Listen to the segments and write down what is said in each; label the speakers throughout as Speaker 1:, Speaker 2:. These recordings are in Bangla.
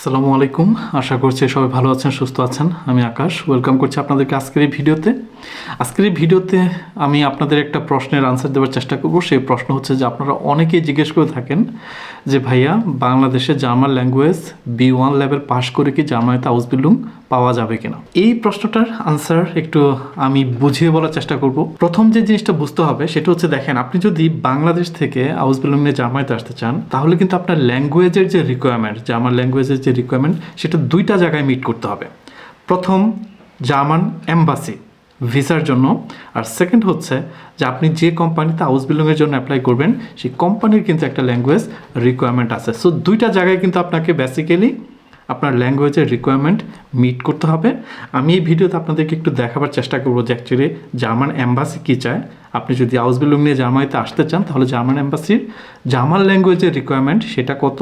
Speaker 1: আসসালামু আলাইকুম। আশা করছি সবাই ভালো আছেন, সুস্থ আছেন। আমি আকাশ। ওয়েলকাম করছি আপনাদেরকে আজকের এই ভিডিওতে। আজকের এই ভিডিওতে আমি আপনাদের একটা প্রশ্নের আনসার দেওয়ার চেষ্টা করব। সেই প্রশ্ন হচ্ছে যে আপনারা অনেকেই জিজ্ঞেস করে থাকেন যে, ভাইয়া, বাংলাদেশে German language B one level পাশ করে কি জার্মানিতে আউসবিল্ডুং পাওয়া যাবে কিনা? এই প্রশ্নটার আনসার একটু আমি বুঝিয়ে বলার চেষ্টা করব। প্রথম যে জিনিসটা বুঝতে হবে, সেটা হচ্ছে দেখেন, আপনি যদি বাংলাদেশ থেকে আউসবিল্ডুং নিয়ে জার্মানিতে আসতে চান, তাহলে কিন্তু আপনার ল্যাঙ্গুয়েজের যে রিকোয়ারমেন্ট জার্মান ল্যাঙ্গুয়েজের যে রিকোয়ারমেন্ট সেটা দুইটা জায়গায় মিট করতে হবে। প্রথম, জার্মান এম্বাসি ভিসার জন্য। আর সেকেন্ড হচ্ছে যে আপনি যে কোম্পানিতে হাউস বিল্ডিংয়ের জন্য অ্যাপ্লাই করবেন, সেই কোম্পানির কিন্তু একটা ল্যাঙ্গুয়েজ রিকোয়ারমেন্ট আছে। সো দুইটা জায়গায় কিন্তু আপনাকে বেসিক্যালি আপনার ল্যাঙ্গুয়েজের রিকোয়ারমেন্ট মিট করতে হবে। আমি এই ভিডিওতে আপনাদেরকে একটু দেখাবার চেষ্টা করব যে অ্যাকচুয়ালি জার্মান অ্যাম্বাসি কী চায়। আপনি যদি হাউস বিল্ডিং নিয়ে জার্মানিতে আসতে চান, তাহলে জার্মান অ্যাম্বাসির জার্মান ল্যাঙ্গুয়েজের রিকোয়ারমেন্ট সেটা কত?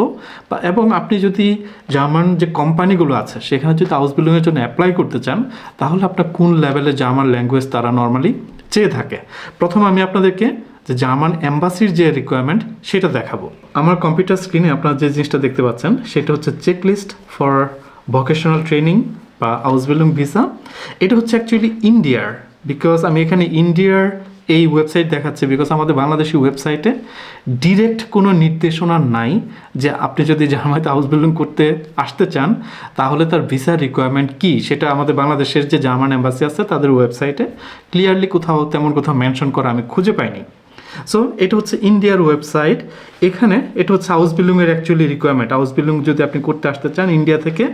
Speaker 1: বা এবং আপনি যদি জার্মান যে কোম্পানিগুলো আছে, সেখানে যদি হাউস বিল্ডিংয়ের জন্য অ্যাপ্লাই করতে চান, তাহলে আপনার কোন লেভেলে জার্মান ল্যাঙ্গুয়েজ তারা নর্মালি চেয়ে থাকে? প্রথম আমি আপনাদেরকে যে জার্মান এম্বাসির যে রিকোয়ারমেন্ট সেটা দেখাবো। আমার কম্পিউটার স্ক্রিনে আপনারা যে জিনিসটা দেখতে পাচ্ছেন, সেটা হচ্ছে check list for vocational training বা আউস আউসবিলুং ভিসা এটা হচ্ছে অ্যাকচুয়ালি ইন্ডিয়ার বিকজ আমি এখানে ইন্ডিয়ার এই ওয়েবসাইট দেখাচ্ছে বিকজ আমাদের বাংলাদেশি ওয়েবসাইটে ডিরেক্ট কোনো নির্দেশনা নাই যে আপনি যদি জার্মানিতে হাউস বিল্ডিং করতে আসতে চান, তাহলে তার ভিসা রিকোয়ারমেন্ট কি? সেটা আমাদের বাংলাদেশের যে জার্মান এম্বাসি আছে, তাদের ওয়েবসাইটে ক্লিয়ারলি কোথাও তেমন কোথাও মেনশন করা আমি খুঁজে পাইনি। সো এটা হচ্ছে ইন্ডিয়ার ওয়েবসাইট এখানে এটা হচ্ছে হাউস বিল্ডিংয়ের অ্যাকচুয়ালি রিকোয়ারমেন্ট হাউস বিল্ডিং যদি আপনি করতে আসতে চান ইন্ডিয়া থেকে,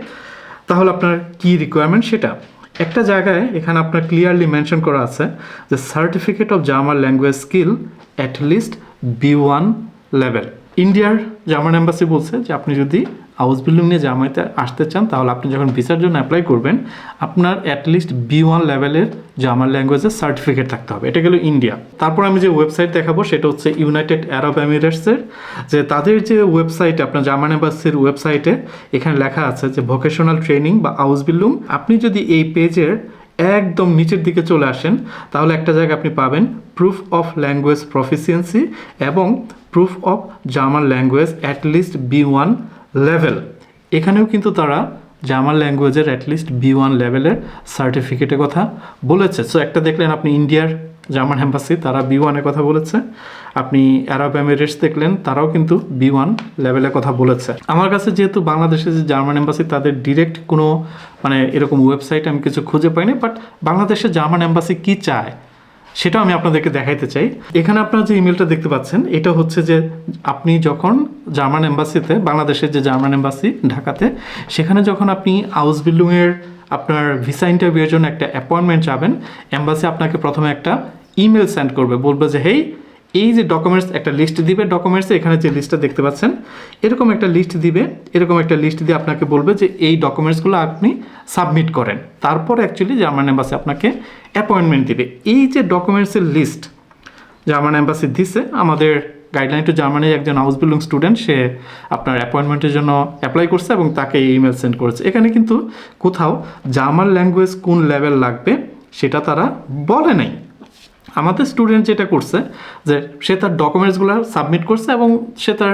Speaker 1: তাহলে আপনার কি রিকোয়ারমেন্ট সেটা। একটা জায়গায় এখানে আপনার ক্লিয়ারলি মেনশন করা আছে যে certificate of German language skill at least B one level ইন্ডিয়ার জার্মান অ্যাম্বাসি বলছে যে আপনি যদি হাউস বিল্ডিং নিয়ে জার্মানিতে আসতে চান, তাহলে আপনি যখন ভিসার জন্য অ্যাপ্লাই করবেন, আপনার অ্যাটলিস্ট বি ওয়ান লেভেলের জার্মান ল্যাঙ্গুয়েজের সার্টিফিকেট থাকতে হবে। এটা গেল ইন্ডিয়া। তারপর আমি যে ওয়েবসাইট দেখাবো, সেটা হচ্ছে ইউনাইটেড আরব এমিরেটসের যে তাদের যে ওয়েবসাইট আপনার জার্মান এম্বাসির ওয়েবসাইটে এখানে লেখা আছে যে ভোকেশনাল ট্রেনিং বা হাউস বিল্ডিং। আপনি যদি এই পেজের একদম নিচের দিকে চলে আসেন, তাহলে একটা জায়গা আপনি পাবেন প্রুফ অফ ল্যাঙ্গুয়েজ প্রফিসিয়েন্সি এবং proof of German language at least B one level এখানেও কিন্তু তারা জার্মান ল্যাঙ্গুয়েজের অ্যাটলিস্ট বি ওয়ান লেভেলের সার্টিফিকেটের কথা বলেছে। সো একটা দেখলেন আপনি ইন্ডিয়ার জার্মান এম্বাসি, তারা বি ওয়ানের কথা বলেছে। আপনি অ্যারাব এমিরেটস দেখলেন, তারাও কিন্তু বি ওয়ান লেভেলের কথা বলেছে। আমার কাছে যেহেতু বাংলাদেশে যে জার্মান এম্বাসি, তাদের ডিরেক্ট কোনো মানে এরকম ওয়েবসাইট আমি কিছু খুঁজে পাইনি বাট বাংলাদেশে জার্মান এম্বাসি কি চায়? সেটাও আমি আপনাদেরকে দেখাইতে চাই। এখানে আপনারা যে ইমেলটা দেখতে পাচ্ছেন, এটা হচ্ছে যে আপনি যখন জার্মান এম্বাসিতে, বাংলাদেশের যে জার্মান এম্বাসি, ঢাকাতে, সেখানে যখন আপনি হাউস বিল্ডিংয়ের আপনার ভিসা ইন্টারভিউয়ের জন্য একটা অ্যাপয়েন্টমেন্ট যাবেন, এম্বাসি আপনাকে প্রথমে একটা ইমেল সেন্ড করবে, বলবে যে, হেই এই যে ডকুমেন্টস একটা লিস্ট দিবে ডকুমেন্টসে এখানে যে লিস্টটা দেখতে পাচ্ছেন, এরকম একটা লিস্ট দিবে, এরকম একটা লিস্ট দিয়ে আপনাকে বলবে যে এই ডকুমেন্টসগুলো আপনি সাবমিট করেন। তারপর অ্যাকচুয়ালি জার্মান এম্বাসি আপনাকে অ্যাপয়েন্টমেন্ট দিবে। এই যে ডকুমেন্টসের লিস্ট জার্মান এম্বাসি দিছে, আমাদের গাইডলাইন টু জার্মানির একজন হাউস বিল্ডিং স্টুডেন্ট সে আপনার অ্যাপয়েন্টমেন্টের জন্য অ্যাপ্লাই করছে এবং তাকে ইমেল সেন্ড করেছে। এখানে কিন্তু কোথাও জার্মান ল্যাঙ্গুয়েজ কোন লেভেল লাগবে, সেটা তারা বলে নাই। আমাদের স্টুডেন্ট যেটা করছে, যে সে তার ডকুমেন্টসগুলো সাবমিট করছে এবং সে তার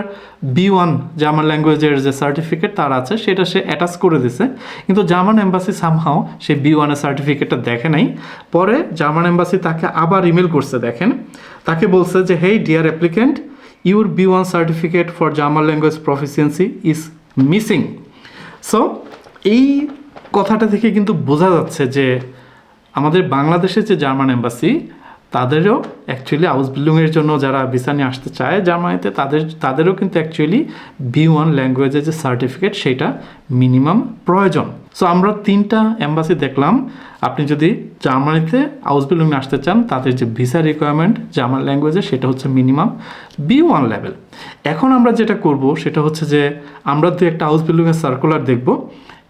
Speaker 1: বি ওয়ান জার্মান ল্যাঙ্গুয়েজের যে সার্টিফিকেট তার আছে, সেটা সে অ্যাটাচ করে দিছে। কিন্তু জার্মান এম্বাসি সামহাও সে বি ওয়ানের সার্টিফিকেটটা দেখে নাই। পরে জার্মান এম্বাসি তাকে আবার ইমেল করছে, দেখেন। তাকে বলছে যে hey dear applicant your B one certificate for German language proficiency is missing so এই কথাটা থেকে কিন্তু বোঝা যাচ্ছে যে, আমাদের বাংলাদেশের যে জার্মান এম্বাসি তাদেরও অ্যাকচুয়ালি হাউস বিল্ডিংয়ের জন্য যারা ভিসা নিয়ে আসতে চায় জার্মানিতে, তাদের, তাদেরও কিন্তু অ্যাকচুয়ালি বি ওয়ান ল্যাঙ্গুয়েজের যে সার্টিফিকেট সেটা মিনিমাম প্রয়োজন। সো আমরা তিনটা এম্বাসি দেখলাম। আপনি যদি জার্মানিতে হাউস বিল্ডিং আসতে চান, তাদের যে ভিসা রিকোয়ারমেন্ট জার্মান ল্যাঙ্গুয়েজে সেটা হচ্ছে মিনিমাম বি ওয়ান লেভেল এখন আমরা যেটা করব, সেটা হচ্ছে যে আমরা দু একটা হাউস বিল্ডিংয়ের সার্কুলার দেখব।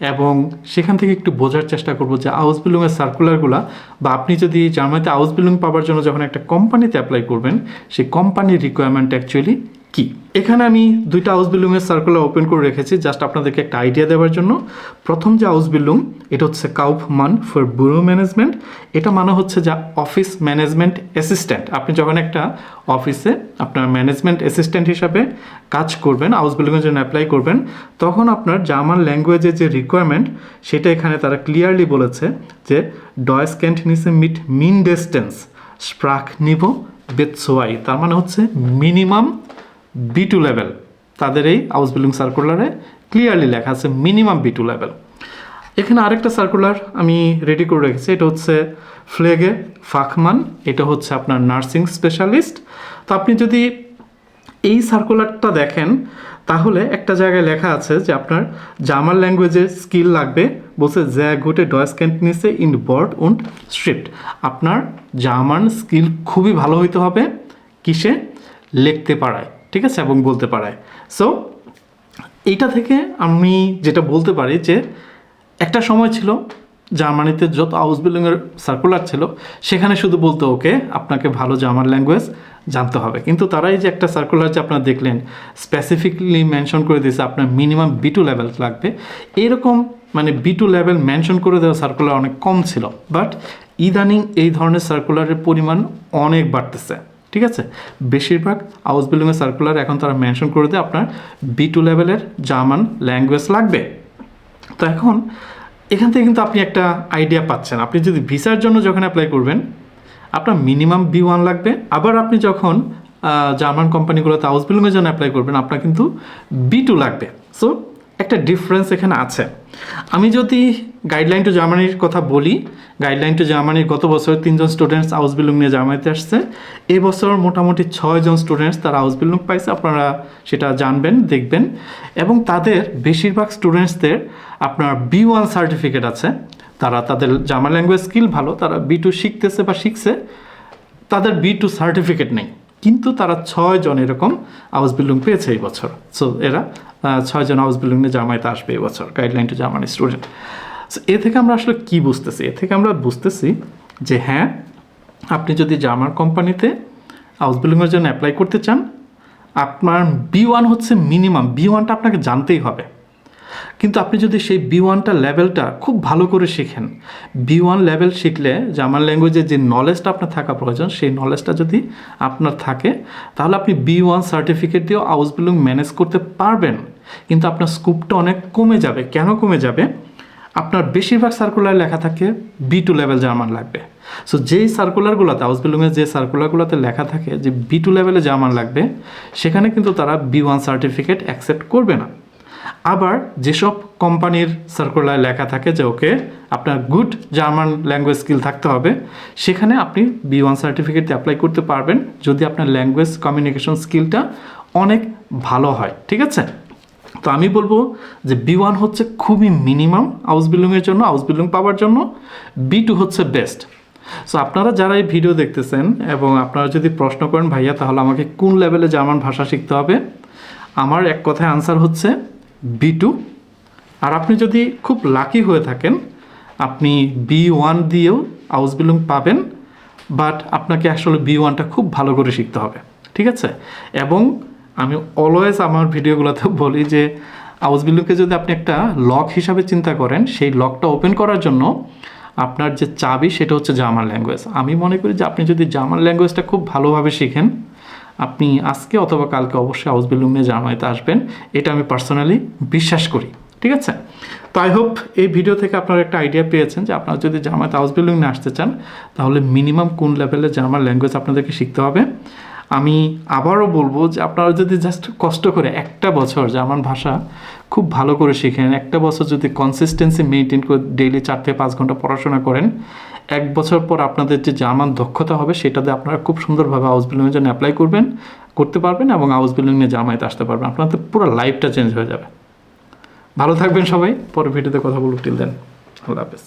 Speaker 1: এবং সেখান থেকে একটু বোঝার চেষ্টা করব যে হাউস বিল্ডিংয়ের সার্কুলারগুলো বা আপনি যদি জার্মানিতে আউস বিল্ডিং পাওয়ার জন্য যখন একটা কোম্পানিতে অ্যাপ্লাই করবেন, সেই কোম্পানির রিকোয়ারমেন্ট অ্যাকচুয়ালি কি? এখানে আমি দুইটা হাউস বিল্ডিংয়ের সার্কুলার ওপেন করে রেখেছি জাস্ট আপনাদেরকে একটা আইডিয়া দেওয়ার জন্য। প্রথম যে হাউস বিল্ডিং এটা হচ্ছে কাউফ মান ফর ব্যুরো ম্যানেজমেন্ট এটা মানে হচ্ছে যা অফিস ম্যানেজমেন্ট অ্যাসিস্ট্যান্ট আপনি যখন একটা অফিসে আপনার ম্যানেজমেন্ট অ্যাসিস্ট্যান্ট হিসাবে কাজ করবেন হাউস বিল্ডিংয়ের জন্য অ্যাপ্লাই করবেন, তখন আপনার জার্মান ল্যাঙ্গুয়েজের যে রিকোয়ারমেন্ট সেটা এখানে তারা ক্লিয়ারলি বলেছে যে ডয়েস ক্যান্টিনিসে মিট মিন ডিস্টেন্স স্প্রাক নিব বেতসোয়াই তার মানে হচ্ছে মিনিমাম বি টু লেভেল তাদের এই হাউস বিল্ডিং সার্কুলারে ক্লিয়ারলি লেখা আছে মিনিমাম বি টু লেভেল এখানে আরেকটা সার্কুলার আমি রেডি করে রেখেছি, এটা হচ্ছে ফ্লেগে ফাকমান এটা হচ্ছে আপনার নার্সিং স্পেশালিস্ট তো আপনি যদি এই সার্কুলারটা দেখেন, তাহলে একটা জায়গায় লেখা আছে যে আপনার জার্মান ল্যাঙ্গুয়েজের স্কিল লাগবে, বলছে জ্যা গুটে ডয়েস ক্যান্টিনিসে ইন বর্ড উন্ড স্ট্রিপ্ট আপনার জার্মান স্কিল খুবই ভালো হইতে হবে, কিসে? লিখতে পারায়। ঠিক আছে? এবং বলতে পারায়। সো এইটা থেকে আমি যেটা বলতে পারি যে, একটা সময় ছিল, জার্মানিতে যত হাউস বিল্ডিংয়ের সার্কুলার ছিল, সেখানে শুধু বলতো, ওকে, আপনাকে ভালো জার্মান ল্যাঙ্গুয়েজ জানতে হবে। কিন্তু তারাই যে একটা সার্কুলার যে আপনারা দেখলেন স্পেসিফিকলি মেনশন করে দিয়েছে, আপনার মিনিমাম বি টু লেভেল লাগবে। এরকম মানে বি টু লেভেল মেনশন করে দেওয়া সার্কুলার অনেক কম ছিল। বাট ইদানিং এই ধরনের সার্কুলারের পরিমাণ অনেক বাড়তেছে। ঠিক আছে? বেশিরভাগ হাউস বিল্ডিংয়ের সার্কুলার এখন তারা মেনশন করে দেয় আপনার বি টু লেভেলের জার্মান ল্যাঙ্গুয়েজ লাগবে। তো এখন এখান থেকে কিন্তু আপনি একটা আইডিয়া পাচ্ছেন। আপনি যদি ভিসার জন্য যখন অ্যাপ্লাই করবেন, আপনার মিনিমাম বি ওয়ান লাগবে। আবার আপনি যখন জার্মান কোম্পানিগুলোতে হাউস বিল্ডিংয়ের জন্য অ্যাপ্লাই করবেন, আপনার কিন্তু বি টু লাগবে। সো একটা ডিফারেন্স এখানে আছে। আমি যদি গাইডলাইন টু জার্মানির কথা বলি গাইডলাইন টু জার্মানির গত বছর তিনজন স্টুডেন্টস হাউস বিল্ডিং নিয়ে জার্মানিতে আসছে। এই বছর মোটামুটি ছয়জন স্টুডেন্টস তারা হাউস বিল্ডিং পাইছে, আপনারা সেটা জানবেন, দেখবেন। এবং তাদের বেশিরভাগ স্টুডেন্টসদের আপনার বি ওয়ান সার্টিফিকেট আছে। তারা তাদের জার্মান ল্যাঙ্গুয়েজ স্কিল ভালো, তারা বি টু শিখতেছে বা শিখছে, তাদের বি টু সার্টিফিকেট নেই। কিন্তু তারা ছয় জন এরকম হাউস বিল্ডিং পেয়েছে এই বছর। সো এরা ছয়জন হাউস বিল্ডিং নিয়ে জামাইতে আসবে এই বছর গাইডলাইন টু জার্মানি স্টুডেন্ট এ থেকে আমরা আসলে কি বুঝতেছি? এ থেকে আমরা বুঝতেছি যে হ্যাঁ আপনি যদি জার্মান কোম্পানিতে হাউস বিল্ডিংয়ের জন্য অ্যাপ্লাই করতে চান, আপনার বি ওয়ান হচ্ছে মিনিমাম বি ওয়ানটা আপনাকে জানতেই হবে। কিন্তু আপনি যদি সেই বি ওয়ানটা লেভেলটা খুব ভালো করে শিখেন বি ওয়ান লেভেল শিখলে জার্মান ল্যাঙ্গুয়েজের যে নলেজটা আপনার থাকা প্রয়োজন, সেই নলেজটা যদি আপনার থাকে, তাহলে আপনি বি ওয়ান সার্টিফিকেট দিয়েও হাউস বিল্ডিং ম্যানেজ করতে পারবেন। কিন্তু আপনার স্কোপটা অনেক কমে যাবে। কেন কমে যাবে? আপনার বেশিরভাগ সার্কুলার লেখা থাকে বি টু লেভেল জার্মান লাগবে। সো যেই সার্কুলারগুলোতে হাউস বিল্ডিংয়ের যে সার্কুলারগুলোতে লেখা থাকে যে বি টু লেভেলে জার্মান লাগবে, সেখানে কিন্তু তারা বি ওয়ান সার্টিফিকেট অ্যাকসেপ্ট করবে না। আবার যেসব কোম্পানির সার্কুলার লেখা থাকে যে ওকে আপনার গুড জার্মান ল্যাঙ্গুয়েজ স্কিল থাকতে হবে, সেখানে আপনি বি ওয়ান সার্টিফিকেট অ্যাপ্লাই করতে পারবেন যদি আপনার ল্যাঙ্গুয়েজ কমিউনিকেশন স্কিলটা অনেক ভালো হয়, ঠিক আছে? তো আমি বলব যে বি ওয়ান হচ্ছে খুবই মিনিমাম হাউস বিল্ডিংয়ের জন্য হাউস বিল্ডিং পাওয়ার জন্য। বি টু হচ্ছে বেস্ট সো আপনারা যারা এই ভিডিও দেখতেছেন এবং আপনারা যদি প্রশ্ন করেন, ভাইয়া, তাহলে আমাকে কোন লেভেলে জার্মান ভাষা শিখতে হবে? আমার এক কথায় আনসার হচ্ছে বি টু আর আপনি যদি খুব লাকি হয়ে থাকেন, আপনি বি ওয়ান দিয়েও হাউস বিল্ডিং পাবেন বাট আপনাকে আসলে বি ওয়ানটা খুব ভালো করে শিখতে হবে। ঠিক আছে? এবং আমি অলওয়েজ আমার ভিডিওগুলোতে বলি যে হাউস বিল্ডিংকে যদি আপনি একটা লক হিসাবে চিন্তা করেন, সেই লকটা ওপেন করার জন্য আপনার যে চাবি সেটা হচ্ছে জার্মান ল্যাঙ্গুয়েজ আমি মনে করি যে আপনি যদি জার্মান ল্যাঙ্গুয়েজটা খুব ভালোভাবে শিখেন, আপনি আজকে অথবা কালকে অবশ্যই হাউস বিল্ডিং নিয়ে জার্মানিতে আসবেন। এটা আমি পার্সোনালি বিশ্বাস করি। ঠিক আছে? তো আই হোপ এই ভিডিও থেকে আপনারা একটা আইডিয়া পেয়েছেন যে আপনারা যদি জার্মানিতে হাউস বিল্ডিং নিয়ে আসতে চান, তাহলে মিনিমাম কোন লেভেলে জার্মান ল্যাঙ্গুয়েজ আপনাদেরকে শিখতে হবে? আমি আবারও বলব যে আপনারা যদি জাস্ট কষ্ট করে একটা বছর জার্মান ভাষা খুব ভালো করে শিখেন, একটা বছর যদি কনসিস্টেন্সি মেনটেন করে ডেইলি চার থেকে পাঁচ ঘণ্টা পড়াশোনা করেন, এক বছর পর আপনাদের যে জার্মান দক্ষতা হবে সেটাতে আপনারা খুব সুন্দরভাবে হাউস বিল্ডিংয়ের জন্য অ্যাপ্লাই করবেন, করতে পারবেন এবং হাউস বিল্ডিং নিয়ে জার্মানিতে আসতে পারবেন। আপনাদের পুরো লাইফটা চেঞ্জ হয়ে যাবে। ভালো থাকবেন সবাই। পরে ভিডিওতে কথা বলব। টিল দেন আল্লাহ হাফেজ।